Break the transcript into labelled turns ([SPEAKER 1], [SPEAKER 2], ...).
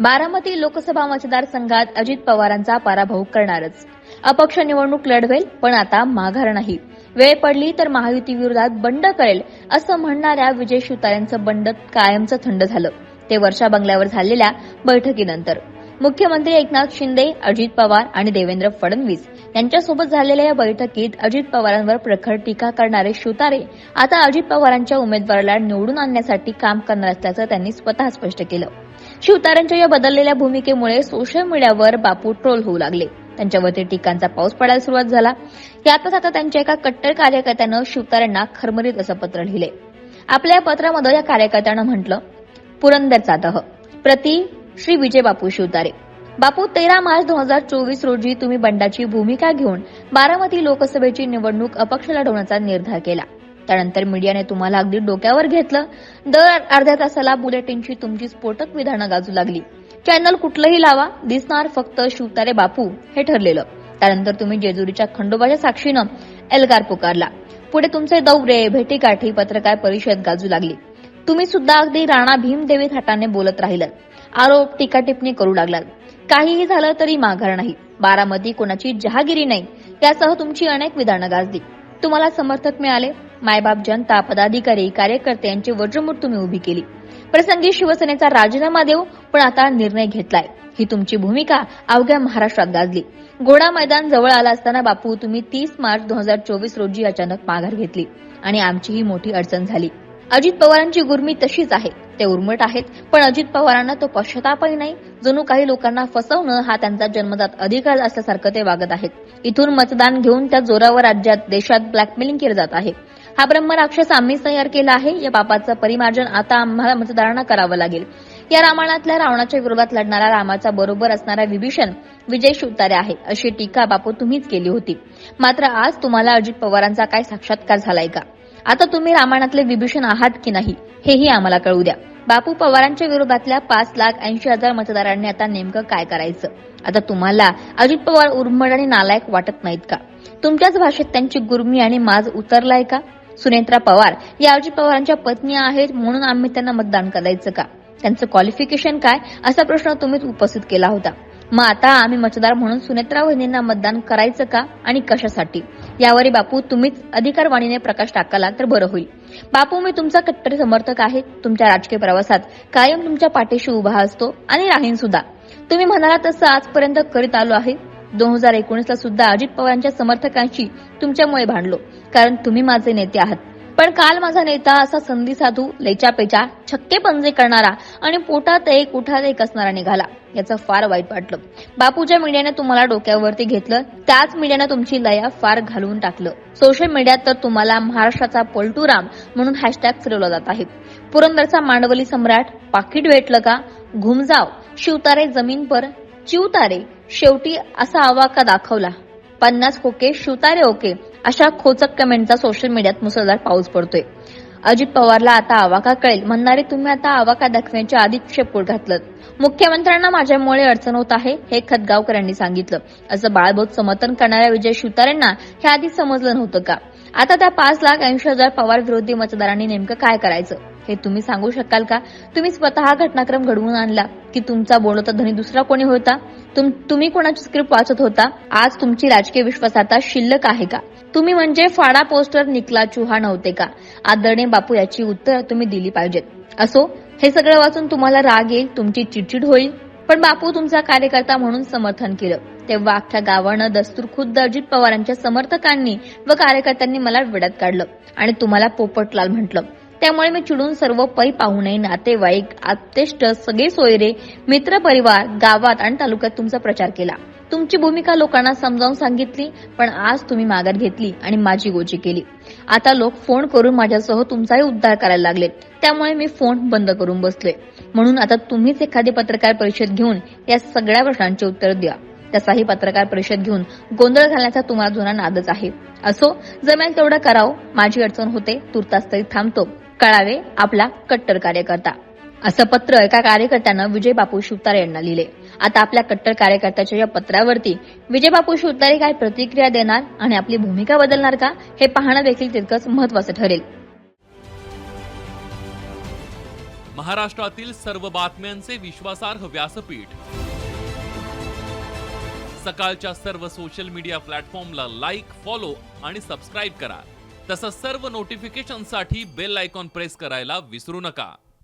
[SPEAKER 1] बारामती लोकसभा मतदारसंघात अजित पवारांचा पराभव करणारच. अपक्ष निवडणूक लढवेल पण आता माघार नाही. वेळ पडली तर महायुती विरोधात बंड करेल असं म्हणणाऱ्या विजय शिवतारेंचं बंड कायमचं थंड झालं. ते वर्षा बंगल्यावर झालेल्या बैठकीनंतर. मुख्यमंत्री एकनाथ शिंदे अजित पवार आणि देवेंद्र फडणवीस यांच्यासोबत झालेल्या या बैठकीत अजित पवारांवर प्रखर टीका करणारे शिवतारे आता अजित पवारांच्या उमेदवाराला निवडून आणण्यासाठी काम करणार असल्याचं त्यांनी स्वतः स्पष्ट केलं. शिवतारांच्या या बदललेल्या भूमिकेमुळे सोशल मीडियावर बापू ट्रोल होऊ लागले. त्यांच्यावरती टीकांचा पाऊस पडायला सुरुवात झाला. यातच आता त्यांच्या एका कट्टर कार्यकर्त्यानं शिवतारांना खरमरीत असं पत्र लिहिले. आपल्या पत्रामध्ये या कार्यकर्त्यानं म्हटलं पुरंदरचा दह. प्रति श्री विजय बापू शिवतारे बापू तेरा मार्च दोन हजार चोवीस रोजी तुम्ही बंडाची भूमिका घेऊन बारामती लोकसभेची निवडणूक अपक्ष लढवण्याचा निर्धार केला. त्यानंतर मीडियाने तुम्हाला अगदी डोक्यावर घेतलं. दर अर्ध्या तासाला बुलेटिनची तुमची स्फोटक विधानं गाजू लागली. चॅनल कुठलंही लावा दिसणार फक्त शिवतारे बापू हे ठरलेलं. त्यानंतर तुम्ही जेजुरीच्या खंडोबाच्या साक्षीनं एल्गार पुकारला. पुढे तुमचे दौरे भेटीकाठी पत्रकार परिषद गाजू लागली. तुम्ही सुद्धा अगदी राणा भीमदेवी थाटाने बोलत राहिलं आरोप टीका टिप्पणी करू लागलात. काहीही झालं तरी माघार नाही. बारामती कोणाची जहागिरी नाही यासह तुमची अनेक विधानं गाजली. तुम्हाला समर्थक मिळाले. मायबाप जनता पदाधिकारी कार्यकर्ते यांची वज्रमूठ तुम्ही उभी केली. प्रसंगी शिवसेनेचा राजीनामा देऊ पण आता निर्णय घेतलाय. ही तुमची भूमिका अवघ्या महाराष्ट्रात गाजली. घोडा मैदान जवळ आला असताना बापू तुम्ही तीस मार्च दोन हजार चोवीस रोजी अचानक माघार घेतली आणि आमची ही मोठी अडचण झाली. अजित पवारांची गुरमी तशीच आहे. ते उर्मट आहेत. पण अजित पवारांना तो पश्चातापही नाही. जणू काही लोकांना फसवणं हा त्यांचा जन्मजात अधिकार असल्यासारखं ते वागत आहेत. इथून मतदान घेऊन त्या जोरावर राज्यात देशात ब्लॅकमेलिंग केलं जात आहे. हा ब्रह्मराक्षस आम्हीच तयार केला आहे. या पापाचं परिमार्जन आता आम्हाला मतदारांना करावं लागेल. या रामायणातल्या रावणाच्या विरोधात लढणारा रामाचा बरोबर असणारा विभीषण विजय शिवतारे आहे अशी टीका बापू तुम्हीच केली होती. मात्र आज तुम्हाला अजित पवारांचा काय साक्षात्कार झालाय का? आता तुम्ही रामायणातले विभीषण आहात की नाही हेही आम्हाला कळू द्या. बापू पवारांच्या विरोधातल्या पाच लाख ऐंशी हजार मतदारांनी आता नेमकं काय करायचं? आता तुम्हाला अजित पवार उर्मड आणि नालायक वाटत नाहीत का? तुमच्याच भाषेत त्यांची गुरमी आणि माज उतरलाय का? सुनेत्रा पवार या अजित पवारांच्या पत्नी आहेत म्हणून आम्ही त्यांना मतदान करायचं का? त्यांचं क्वालिफिकेशन काय? असा प्रश्न तुम्हीच उपस्थित केला होता. मग आता आम्ही मतदार म्हणून सुनेत्रा वहिनींना मतदान करायचं का आणि कशासाठी? यावरी बापू तुम्हीच अधिकारवाणीने प्रकाश टाकाला तर बरं होईल. बापू मी तुमचा कट्टर समर्थक आहे. तुमच्या राजकीय प्रवासात कायम तुमच्या पाठीशी उभा असतो आणि राहीन सुद्धा. तुम्ही म्हणाला तसं आजपर्यंत करीत आलो आहे. दोन हजार एकोणीस ला सुद्धा अजित पवारांच्या समर्थकांशी तुमच्यामुळे भांडलो. कारण तुम्ही माझे नेते आहात. पण काल माझा नेता असा संधी साधू लैचापेचा छक्के पंजे करणारा आणि पोटात एक उठात एक असणारा निघाला. याचं फार वाईट वाटलं. बापूच्या मीडियाने तुम्हाला डोक्यावरती घेतलं त्याच मीडियाने तुमची लया फार घालवून टाकलं. सोशल मीडियात तर तुम्हाला महाराष्ट्राचा पलटूराम म्हणून हॅशटॅग फिरवला जात आहे. पुरंदरचा मांडवली सम्राट पाकिट भेटलं का? घुमजाव शिवतारे जमीन पर चिवतारे शेवटी असा आवाका दाखवला. पन्नास खोके शिवतारे ओके. अशा खोचक कमेंटचा सोशल मीडियात मुसळधार पाऊस पडतोय. अजित पवारला आता आवाका कळेल. म्हणणारे तुम्ही आता आवाका दाखवण्याच्या आधीच शेपूट घातलं मुख्यमंत्र्यांना माझ्यामुळे अडचण होत आहे हे खतगावकरांनी सांगितलं. असं बाळबोध समर्थन करणाऱ्या विजय शिवतारेंना हे आधी समजलं नव्हतं का? आता त्या पाच लाख ऐंशी हजार पवार विरोधी मतदारांनी नेमकं काय करायचं? हे तुम्ही सांगू शकाल का? तुम्ही स्वतः घटनाक्रम घडवून आणला की तुमचा बोलवता धनी दुसरा कोणी होता? तुम, तुम्ही कोणाची स्क्रिप्ट वाचत होता? आज तुमची राजकीय विश्वासाता शिल्लक आहे का? तुम्ही म्हणजे फाडा पोस्टर निकला चुहा नव्हते का? आदरणीय बापू याची उत्तर तुम्ही दिली पाहिजेत. असो हे सगळं वाचून तुम्हाला राग येईल तुमची चिडचिड होईल. पण बापू तुमचा कार्यकर्ता म्हणून समर्थन केलं. तेव्हा अख्ख्या गावानं दस्तूर खुद्द अजित पवारांच्या समर्थकांनी व कार्यकर्त्यांनी मला वेड्यात काढलं आणि तुम्हाला पोपटलाल म्हटलं. त्यामुळे मी चिडून सर्व पै पाहुणे नातेवाईक आप्तेष्ट सगळे सोयरे मित्र परिवार गावात आणि तालुक्यात तुमचा प्रचार केला. तुमची भूमिका लोकांना समजावून सांगितली पण आज तुम्ही माघार घेतली आणि माझी गोची केली. आता लोक फोन करून माझ्यासह तुमचाही उद्धार करायला लागले. त्यामुळे मी फोन बंद करून बसले म्हणून आता तुम्हीच एखादी पत्रकार परिषद घेऊन या सगळ्या प्रश्नांचे उत्तर द्या. तसाही पत्रकार परिषद घेऊन गोंधळ घालण्याचा तुम्हाला जुना नादच आहे. असो जमेल तेवढं करावं माझी अडचण होते तुर्तास तरी थांबतो. कळावे आपला कट्टर कार्यकर्ता. असं पत्र एका कार्यकर्त्यानं विजय बापू शिवतारे यांना लिहिले. आता आपल्या कट्टर कार्यकर्त्याच्या या पत्रावरती विजय बापू शिवतारे काय प्रतिक्रिया देणार आणि आपली भूमिका बदलणार का हे पाहणं देखील तितकंच महत्वाचं ठरेल.
[SPEAKER 2] महाराष्ट्रातील सर्व बातम्यांचे विश्वासार्ह व्यासपीठ. सकाळच्या सर्व सोशल मीडिया प्लॅटफॉर्मला लाईक फॉलो आणि सबस्क्राईब करा. तसंच सर्व नोटिफिकेशनसाठी बेल आयकॉन प्रेस करायला विसरू नका.